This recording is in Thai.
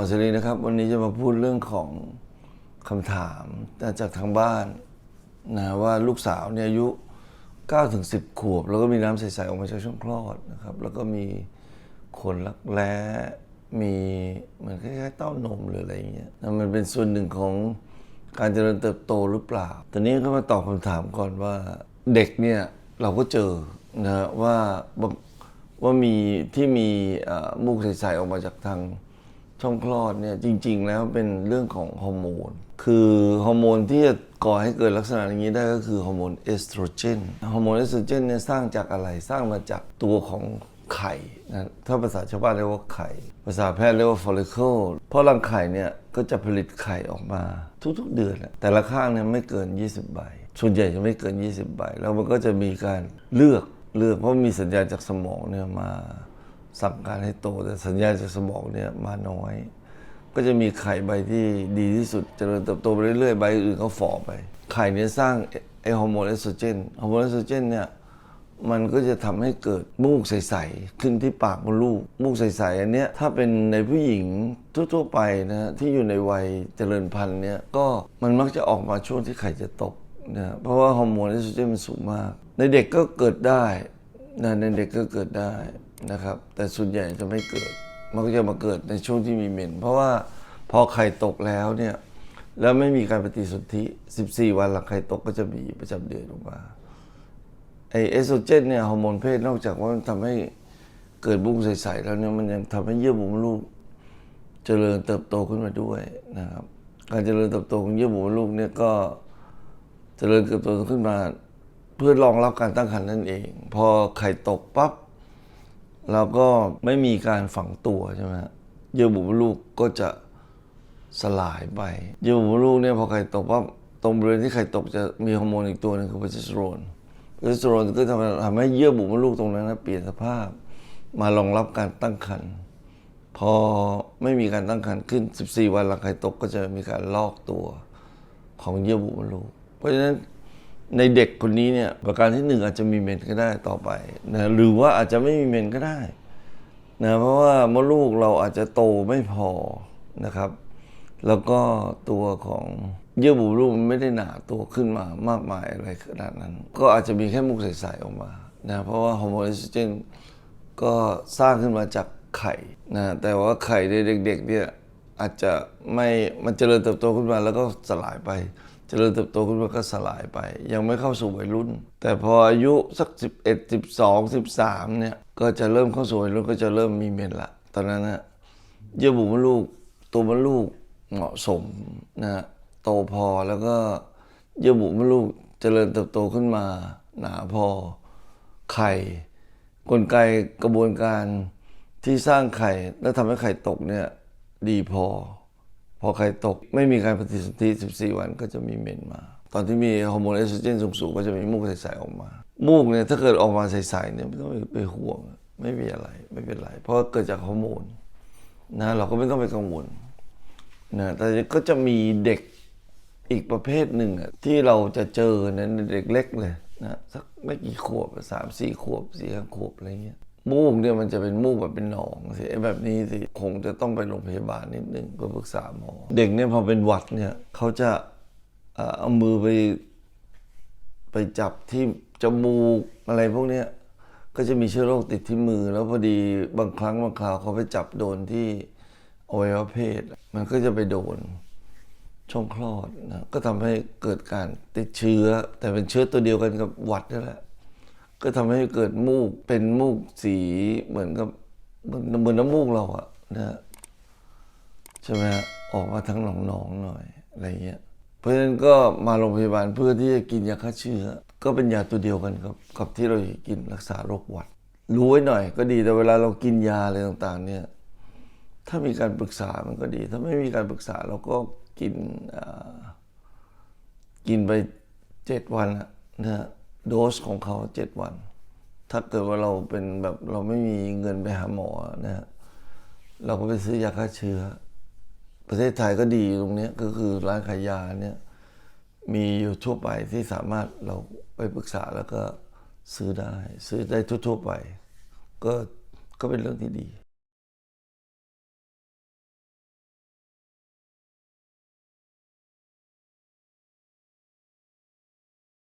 อเสรีนะครับ วันนี้จะมาพูดเรื่องของคำถามจากทางบ้านนะว่าลูกสาวเนี่ยอายุ9ถึง10 ขวบ แล้วก็มีน้ำใสๆออกมาจากช่องคลอดนะครับ แล้วก็มีขนรักแร้มีเหมือนคล้ายๆเต้านมหรืออะไรอย่างเงี้ยนะมันเป็นส่วนหนึ่งของการเจริญเติบโตหรือเปล่าตอนนี้ก็มาตอบคำถามก่อนว่าเด็กเนี่ยเราก็เจอนะว่าบางว่ามีที่มีมูกใสๆออกมาจากทาง ช่องคลอดเนี่ยจริง ๆ แล้วเป็นเรื่องของฮอร์โมน คือฮอร์โมนที่จะก่อให้เกิดลักษณะอย่างนี้ได้ก็คือฮอร์โมนเอสโตรเจน ฮอร์โมนเอสโตรเจนเนี่ยสร้างจากอะไร สร้างมาจากตัวของไข่นะถ้าภาษาชาวบ้านเรียกว่าไข่ ภาษาแพทย์เรียกว่า follicle เพราะรังไข่เนี่ยก็จะผลิตไข่ออกมาทุกๆเดือน แต่ละข้างเนี่ยไม่เกิน 20 ใบ ส่วนใหญ่จะไม่เกิน 20 ใบ แล้วมันก็จะมีการเลือกเลือกเพราะมีสัญญาณจากสมองเนี่ยมา สั่งการให้โต แต่สัญญาณจากสมองเนี่ยมาน้อย ก็จะมีไข่ใบที่ดีที่สุดเจริญเติบโตไปเรื่อยๆใบอื่นก็ฝ่อไป ไข่เนี่ยสร้างไอฮอร์โมนเอสโตรเจนฮอร์โมนเอสโตรเจนเนี่ยมันก็จะทำให้เกิดมูกใสๆขึ้นที่ปากมดลูก มูกใสๆอันเนี้ยถ้าเป็นในผู้หญิงทั่วๆไปนะที่อยู่ในวัยเจริญพันธุ์เนี่ยก็มันมักจะออกมาช่วงที่ไข่จะตกนะเพราะว่าฮอร์โมนเอสโตรเจนมันสูงมาก ในเด็กก็เกิดได้นะในเด็กก็เกิดได้ นะครับ แต่ส่วนใหญ่จะไม่เกิด มันก็จะมาเกิดในช่วงที่มีเมน เพราะว่าพอไข่ตกแล้วเนี่ย แล้วไม่มีการปฏิสนธิ 14 วันหลังไข่ตกก็จะมีประจำเดือนออกมาไอเอสโตรเจนเนี่ยฮอร์โมนเพศนอกจากว่ามันทำให้เกิดบุ้งใสๆแล้วเนี่ยมันยังทำให้เยื่อบุมลูกเจริญเติบโตขึ้นมาด้วยนะครับ การเจริญเติบโตของเยื่อบุมลูกเนี่ยก็เจริญเติบโตขึ้นมา เพื่อรองรับการตั้งครรภ์นั่นเอง พอไข่ตกปั๊บ เราก็ไม่มีการฝังตัวใช่ไหมเยื่อบุมลูกก็จะสลายไป เยื่อบุมลูกเนี่ยพอไข่ตกปั๊บตรงบริเวณที่ไข่ตกจะมีฮอร์โมนอีกตัวหนึงคือโปรเจสเตอโรนโปรเจสเตอโรนก็ทำทำให้เยื่อบุมลูกตรงนั้นนะเปลี่ยนสภาพ มารองรับการตั้งครรภ์พอไม่มีการตั้งครรภ์ขึ้น 14 วันหลังไข่ตกก็จะมีการลอกตัวของเยื่อบุมลูก เพราะฉะนั้น ในเด็กคนนี้เนี่ยประการที่หนึ่งอาจจะมีเมนก็ได้ต่อไปนะหรือว่าอาจจะไม่มีเมนก็ได้นะเพราะว่ามดลูกเราอาจจะโตไม่พอนะครับ แล้วก็ตัวของเยื่อบุลูกมันไม่ได้หนาตัวขึ้นมามากมายอะไรขนาดนั้น ก็อาจจะมีแค่มุกใสๆออกมานะเพราะว่าฮอร์โมนเอสโตรเจนก็สร้างขึ้นมาจากไข่นะแต่ว่าไข่ในเด็กๆเนี่ยอาจจะไม่มันเจริญเติบโตขึ้นมาแล้วก็สลายไป เจริญเติบโตขึ้นมาก็สลายไป ยังไม่เข้าสู่วัยรุ่น แต่พออายุสัก 11 12 13เนี่ยก็จะเริ่มเข้าสู่วัยรุ่นก็จะเริ่มมีเมนละ ตอนนั้นนะเยื่อบุมดลูกตัวมดลูกเหมาะสมนะฮะโตพอแล้วก็เยื่อบุมดลูกเจริญเติบโตขึ้นมา หนาพอไข่กลไกกระบวนการที่สร้างไข่แล้วทำให้ไข่ตกเนี่ยดีพอ พอไข่ตกไม่มีการปฏิสนธิ14 วันก็จะมีเมนมา ตอนที่มีฮอร์โมนเอสโตรเจนสูงๆก็จะมีมูกใสๆออกมา มูกเนี่ยถ้าเกิดออกมาใสๆเนี่ยไม่ต้องไปห่วง ไม่มีอะไรไม่เป็นไร เพราะเกิดจากฮอร์โมนนะเราก็ไม่ต้องไปกังวลนะแต่ก็จะมีเด็กอีกประเภทหนึ่งอะที่เราจะเจอเนเด็กเล็กเลยนะสักไม่กี่ขวบสามสี่ขวบสี่ห้าขวบอะไรเงี้ย มูกเนี่ยมันจะเป็นมูกแบบเป็นหนองสิแบบนี้สิคงจะต้องไปโรงพยาบาลนิดนึงเพื่อปรึกษาหมอ เด็กเนี่ยพอเป็นหวัดเนี่ยเขาจะเอามือไปไปจับที่จมูกอะไรพวกเนี้ยก็จะมีเชื้อโรคติดที่มือ แล้วพอดีบางครั้งบางคราวเขาไปจับโดนที่อวัยวะเพศ มันก็จะไปโดนช่องคลอดนะก็ทำให้เกิดการติดเชื้อ แต่เป็นเชื้อตัวเดียวกันกับหวัดนั่นแหละ ก็ทำให้เกิดมูกเป็นมูกสีเหมือนกับเหมือนเหมือนน้ำมูกเราอะนะใช่ไหมฮะออกมาทั้งหนองๆหน่อยอะไรเงี้ยเพราะฉะนั้นก็มาโรงพยาบาลเพื่อที่จะกินยาฆ่าเชื้อ ก็เป็นยาตัวเดียวกันกับกับที่เรากินรักษาโรคหวัด รู้ไว้หน่อยก็ดีแต่เวลาเรากินยาอะไรต่างๆ เนี่ยถ้ามีการปรึกษามันก็ดี ถ้าไม่มีการปรึกษาเราก็กินอ่ากินไปเจ็ดวันอะนะฮะ โดสของเขาเจ็ดวัน ถ้าเกิดว่าเราเป็นแบบเราไม่มีเงินไปหาหมอนะฮะเราก็ไปซื้อยาฆ่าเชื้อ ประเทศไทยก็ดีตรงนี้ก็คือร้านขายยาเนี่ยมีอยู่ทั่วไปที่สามารถเราไปปรึกษาแล้วก็ซื้อได้ ซื้อได้ทั่วๆไป ก็ก็เป็นเรื่องที่ดี